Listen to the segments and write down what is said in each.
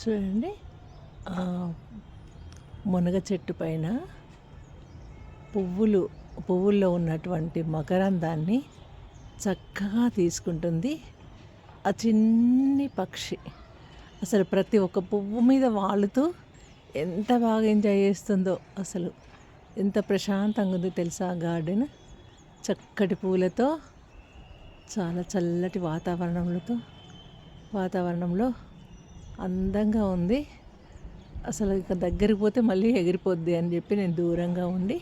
చూడండి. మునగ చెట్టు పైన పువ్వులు పువ్వుల్లో ఉన్నటువంటి మకరందాన్ని చక్కగా తీసుకుంటుంది. ఆ చిన్ని పక్షి అసలు ప్రతి ఒక్క పువ్వు మీద వాలుతూ ఎంత బాగా ఎంజాయ్ చేస్తుందో అసలు. ఎంత ప్రశాంతంగా ఉందో తెలుసా ఆ గార్డెన్? చక్కటి పూలతో చాలా చల్లటి వాతావరణంలో వాతావరణంలో అందంగా ఉంది. అసలు ఇక దగ్గరికి పోతే మళ్ళీ ఎగిరిపోద్ది అని చెప్పి నేను దూరంగా ఉండి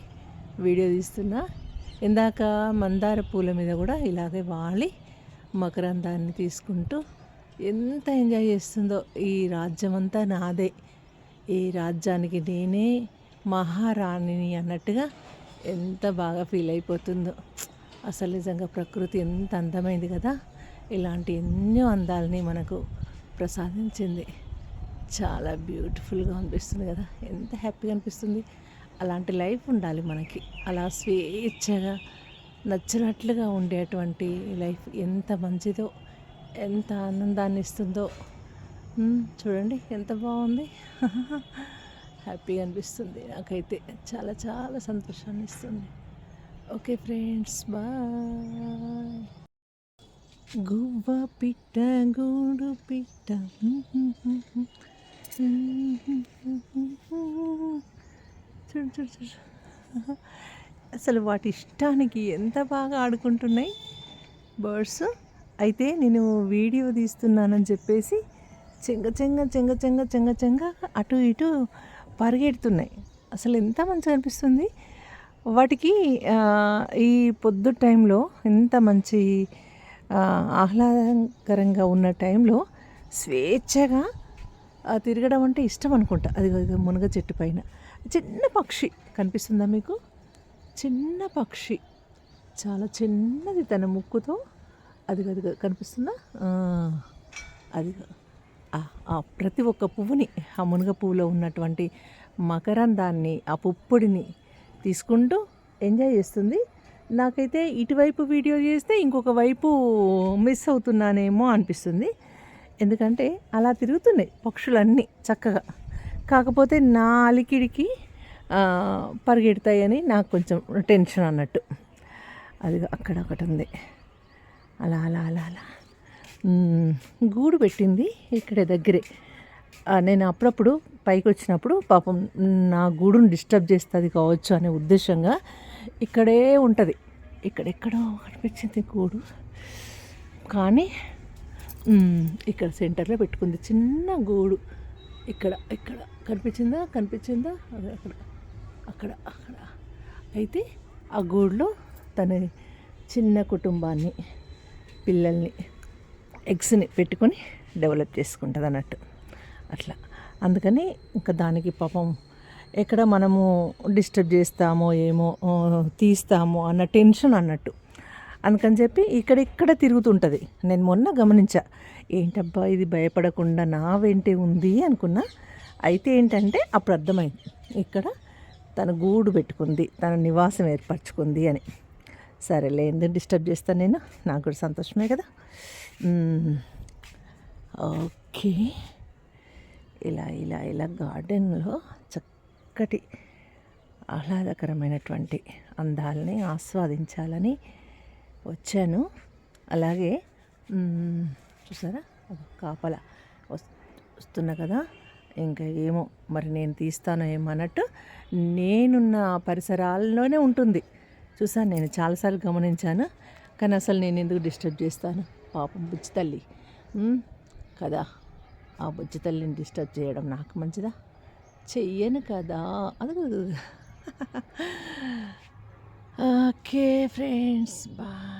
వీడియో తీస్తున్నా. ఇందాక మందార పూల మీద కూడా ఇలాగే వాలి మకరందాన్ని తీసుకుంటూ ఎంత ఎంజాయ్ చేస్తుందో. ఈ రాజ్యం అంతా నాదే. ఈ రాజ్యానికి నేనే మహారాణిని అన్నట్టుగా ఎంత బాగా ఫీల్ అయిపోతుందో. అసలు నిజంగా ప్రకృతి ఎంత అందమైంది కదా. ఇలాంటి ఎన్నో అందాలని మనకు ప్రసాదించింది. చాలా బ్యూటిఫుల్గా అనిపిస్తుంది కదా. ఎంత హ్యాపీగా అనిపిస్తుంది. అలాంటి లైఫ్ ఉండాలి మనకి. అలా స్వేచ్ఛగా నచ్చినట్లుగా ఉండేటువంటి లైఫ్ ఎంత మంచిదో ఎంత ఆనందాన్ని ఇస్తుందో. చూడండి ఎంత బాగుంది. హ్యాపీగా అనిపిస్తుంది నాకైతే. చాలా చాలా సంతోషాన్ని ఇస్తుంది. Okay friends bye. గువ్వ పిట్ట గూడు పిట్ట. చూడు చూడు చూడు. అసలు వాటి ఇష్టానికి ఎంత బాగా ఆడుకుంటున్నాయి బర్డ్స్. అయితే నేను వీడియో తీస్తున్నానని చెప్పేసి చెంగ చెంగ చెంగ చెంగ చెంగ చెంగ అటు ఇటు పరిగెడుతున్నాయి. అసలు ఎంత మంచిగా అనిపిస్తుంది. వాటికి ఈ పొద్దు టైంలో ఎంత మంచి ఆహ్లాదకరంగా ఉన్న టైంలో స్వేచ్ఛగా తిరగడం అంటే ఇష్టం అనుకుంటా. అది మునగ చెట్టు పైన. చిన్న పక్షి కనిపిస్తుందా మీకు? చిన్న పక్షి. చాలా చిన్నది తన ముక్కుతో. అది అది కనిపిస్తుందా? అది ప్రతి ఒక్క పువ్వుని ఆ మునగ పువ్వులో ఉన్నటువంటి మకరందాన్ని ఆ పుప్పొడిని తీసుకుంటూ ఎంజాయ్ చేస్తుంది. నాకైతే ఇటువైపు వీడియో చేస్తే ఇంకొక వైపు మిస్ అవుతున్నానేమో అనిపిస్తుంది. ఎందుకంటే అలా తిరుగుతున్నాయి పక్షులన్నీ చక్కగా. కాకపోతే నా అలికిడికి పరిగెడతాయని నాకు కొంచెం టెన్షన్ అన్నట్టు. అది అక్కడ ఒకటి ఉంది. అలా అలా అలా అలా. గూడు పెట్టింది ఇక్కడే దగ్గరే. నేను అప్పుడప్పుడు పైకి వచ్చినప్పుడు పాపం నా గూడును డిస్టర్బ్ చేస్తుంది కావచ్చు అనే ఉద్దేశంగా ఇక్కడే ఉంటుంది. ఇక్కడెక్కడో కనిపించింది గూడు. కానీ ఇక్కడ సెంటర్లో పెట్టుకుంది చిన్న గూడు. ఇక్కడ ఇక్కడ. కనిపించిందా? కనిపించిందా? అదే అక్కడ. అక్కడ అక్కడ. అయితే ఆ గూడులో తన చిన్న కుటుంబాన్ని పిల్లల్ని ఎగ్స్ని పెట్టుకొని డెవలప్ చేసుకుంటుంది అన్నట్టు అట్లా. అందుకని ఇంకా దానికి పాపం ఎక్కడ మనము డిస్టర్బ్ చేస్తామో ఏమో తీస్తామో అన్న టెన్షన్ అన్నట్టు. అందుకని చెప్పి ఇక్కడిక్కడ తిరుగుతుంటుంది. నేను మొన్న గమనించా. ఏంటబ్బా ఇది భయపడకుండా నా వెంటే ఉంది అనుకున్నా. అయితే ఏంటంటే అప్పుడు అర్థమైంది ఇక్కడ తన గూడు పెట్టుకుంది తన నివాసం ఏర్పరచుకుంది అని. సరేలే ఎందుకు డిస్టర్బ్ చేస్తాను నేను? నాకు కూడా సంతోషమే కదా. ఓకే. ఇలా ఇలా ఇలా గార్డెన్లో చక్కటి ఆహ్లాదకరమైనటువంటి అందాలని ఆస్వాదించాలని వచ్చాను. అలాగే చూసారా? కాపల వస్తున్నా కదా? ఇంకా ఏమో మరి నేను తీస్తానో ఏమో అన్నట్టు నేనున్న పరిసరాల్లోనే ఉంటుంది. చూసాను నేను చాలాసార్లు గమనించాను కానీ అసలు నేను ఎందుకు డిస్టర్బ్ చేస్తాను? పాపం బుజ్జి తల్లి. కదా? ఆ బుజ్జి తల్లిని డిస్టర్బ్ చేయడం నాకు మంచిదా? చెయ్యను కదా. అది ఓకే ఫ్రెండ్స్ బాయ్.